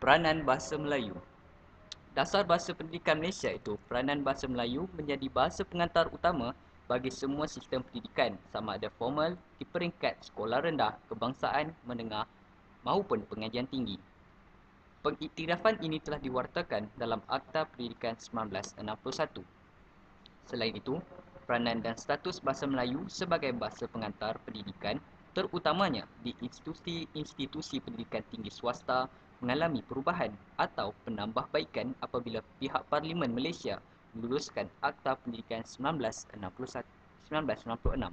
Peranan Bahasa Melayu Dasar bahasa pendidikan Malaysia itu, peranan bahasa Melayu menjadi bahasa pengantar utama bagi semua sistem pendidikan sama ada formal di peringkat sekolah rendah, kebangsaan, menengah maupun pengajian tinggi. Pengiktirafan ini telah diwartakan dalam Akta Pendidikan 1961. Selain itu, peranan dan status bahasa Melayu sebagai bahasa pengantar pendidikan terutamanya di institusi-institusi pendidikan tinggi swasta mengalami perubahan atau penambahbaikan apabila pihak Parlimen Malaysia meluluskan Akta Pendidikan 1961, 1996.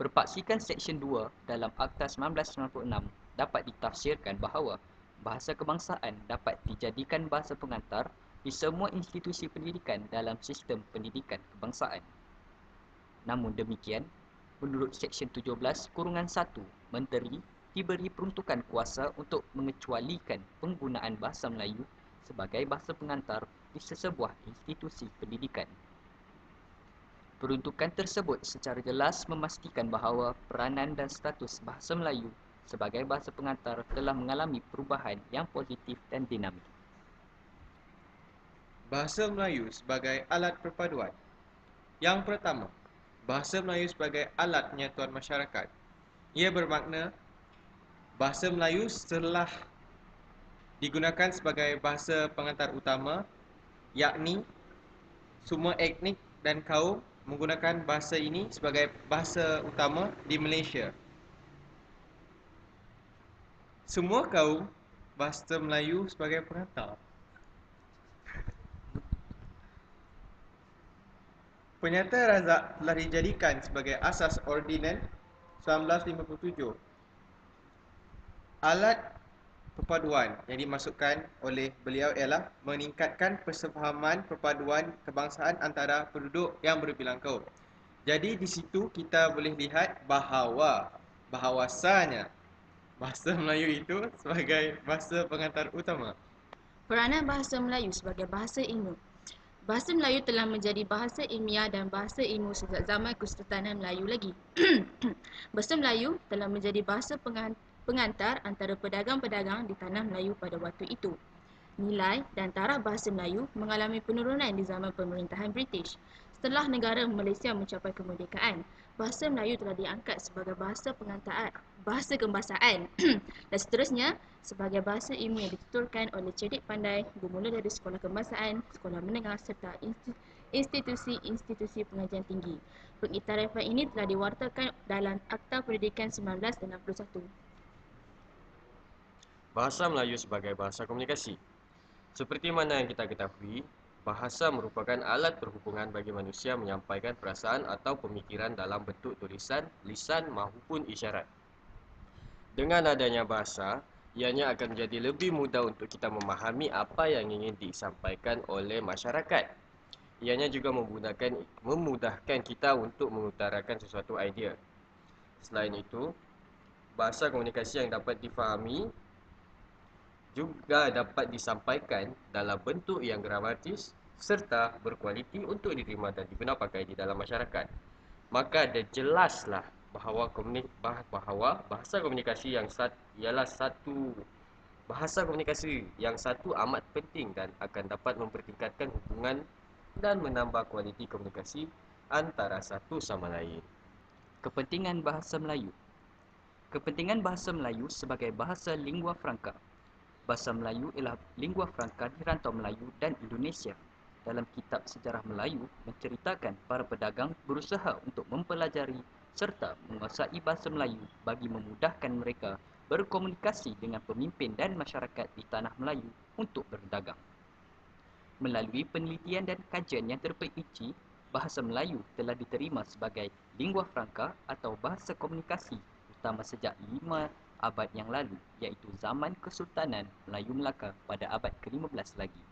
Berpaksikan Seksyen 2 dalam Akta 1996 dapat ditafsirkan bahawa bahasa kebangsaan dapat dijadikan bahasa pengantar di semua institusi pendidikan dalam sistem pendidikan kebangsaan. Namun demikian, menurut Seksyen 17 kurungan 1 Menteri diberi peruntukan kuasa untuk mengecualikan penggunaan bahasa Melayu sebagai bahasa pengantar di sesebuah institusi pendidikan. Peruntukan tersebut secara jelas memastikan bahawa peranan dan status bahasa Melayu sebagai bahasa pengantar telah mengalami perubahan yang positif dan dinamik. Bahasa Melayu sebagai alat perpaduan Yang pertama, bahasa Melayu sebagai alat penyatuan masyarakat. Ia bermakna bahasa Melayu telah digunakan sebagai bahasa pengantar utama yakni semua etnik dan kaum menggunakan bahasa ini sebagai bahasa utama di Malaysia. Semua kaum bahasa Melayu sebagai pengantar. Penyata razak telah dijadikan sebagai asas ordinan 1957 Alat perpaduan yang dimasukkan oleh beliau ialah meningkatkan persefahaman perpaduan kebangsaan antara penduduk yang berbilang kaum. Jadi di situ kita boleh lihat bahawa bahawasanya bahasa Melayu itu sebagai bahasa pengantar utama. Peranan bahasa Melayu sebagai bahasa ilmu. Bahasa Melayu telah menjadi bahasa ilmiah dan bahasa ilmu sejak zaman Kesultanan Melayu lagi. bahasa Melayu telah menjadi bahasa pengantar pengantar antara pedagang-pedagang di tanah Melayu pada waktu itu. Nilai dan taraf bahasa Melayu mengalami penurunan di zaman pemerintahan British. Setelah negara Malaysia mencapai kemerdekaan, bahasa Melayu telah diangkat sebagai bahasa pengantar, bahasa kebangsaan dan seterusnya sebagai bahasa ilmu yang dituturkan oleh cedik pandai bermula dari sekolah kebangsaan, sekolah menengah serta institusi-institusi pengajian tinggi. Pengiktirafan ini telah diwartakan dalam Akta Pendidikan 1961. Bahasa Melayu sebagai bahasa komunikasi. Seperti mana yang kita ketahui, bahasa merupakan alat perhubungan bagi manusia menyampaikan perasaan atau pemikiran dalam bentuk tulisan, lisan maupun isyarat. Dengan adanya bahasa, ianya akan menjadi lebih mudah untuk kita memahami apa yang ingin disampaikan oleh masyarakat. Ianya juga memudahkan, memudahkan kita untuk mengutarakan sesuatu idea. Selain itu, bahasa komunikasi yang dapat difahami juga dapat disampaikan dalam bentuk yang gramatis serta berkualiti untuk diterima dan digunakan pakai di dalam masyarakat. Maka ada jelaslah bahawa komunik bahawa bahasa komunikasi yang sat, ialah satu bahasa komunikasi yang satu amat penting dan akan dapat mempertingkatkan hubungan dan menambah kualiti komunikasi antara satu sama lain. Kepentingan bahasa Melayu Kepentingan bahasa Melayu sebagai bahasa lingua franca Bahasa Melayu ialah lingua franca di rantau Melayu dan Indonesia. Dalam kitab sejarah Melayu menceritakan para pedagang berusaha untuk mempelajari serta menguasai bahasa Melayu bagi memudahkan mereka berkomunikasi dengan pemimpin dan masyarakat di tanah Melayu untuk berdagang. Melalui penelitian dan kajian yang terperinci, bahasa Melayu telah diterima sebagai lingua franca atau bahasa komunikasi utama sejak abad yang lalu iaitu zaman Kesultanan Melayu Melaka pada abad ke-15 lagi.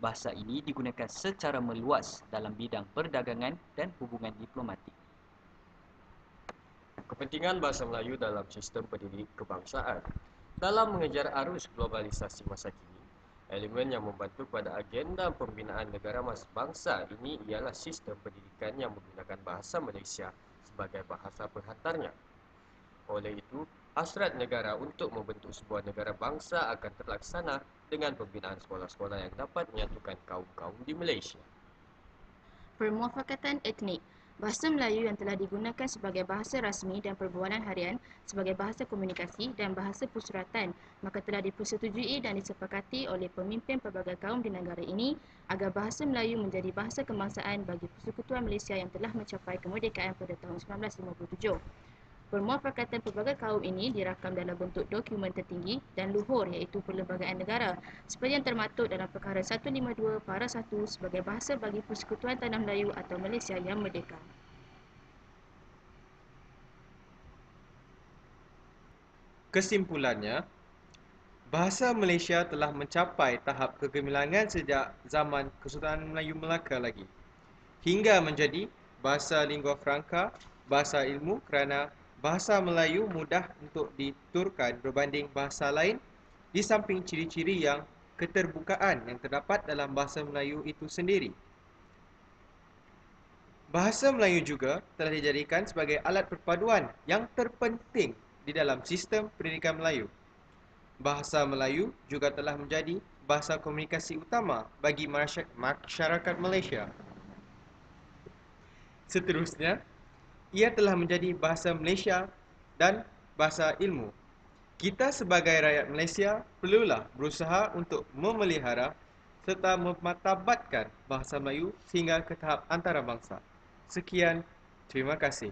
Bahasa ini digunakan secara meluas dalam bidang perdagangan dan hubungan diplomatik. Kepentingan bahasa Melayu dalam sistem pendidik kebangsaan Dalam mengejar arus globalisasi masa kini, elemen yang membantu pada agenda pembinaan negara mas bangsa ini ialah sistem pendidikan yang menggunakan bahasa Malaysia sebagai bahasa penghantarnya. Oleh itu, Hasrat negara untuk membentuk sebuah negara bangsa akan terlaksana dengan pembinaan sekolah-sekolah yang dapat menyatukan kaum-kaum di Malaysia. Permuafakatan etnik Bahasa Melayu yang telah digunakan sebagai bahasa rasmi dan perbualan harian sebagai bahasa komunikasi dan bahasa pusuratan maka telah dipersetujui dan disepakati oleh pemimpin pelbagai kaum di negara ini agar bahasa Melayu menjadi bahasa kebangsaan bagi Persekutuan Malaysia yang telah mencapai kemerdekaan pada tahun 1957. Permuafakatan pelbagai kaum ini dirakam dalam bentuk dokumen tertinggi dan luhur iaitu Perlembagaan Negara seperti yang termaktub dalam Perkara 152 Para 1 sebagai bahasa bagi Persekutuan Tanah Melayu atau Malaysia yang merdeka. Kesimpulannya, bahasa Malaysia telah mencapai tahap kegemilangan sejak zaman Kesultanan Melayu Melaka lagi hingga menjadi bahasa lingua franca, bahasa ilmu kerana bahasa Melayu mudah untuk diturkan berbanding bahasa lain di samping ciri-ciri yang keterbukaan yang terdapat dalam bahasa Melayu itu sendiri. Bahasa Melayu juga telah dijadikan sebagai alat perpaduan yang terpenting di dalam sistem pendidikan Melayu. Bahasa Melayu juga telah menjadi bahasa komunikasi utama bagi masyarakat Malaysia. Seterusnya, ia telah menjadi bahasa Malaysia dan bahasa ilmu. Kita sebagai rakyat Malaysia perlulah berusaha untuk memelihara serta mematabatkan bahasa Melayu sehingga ke tahap antarabangsa. Sekian, terima kasih.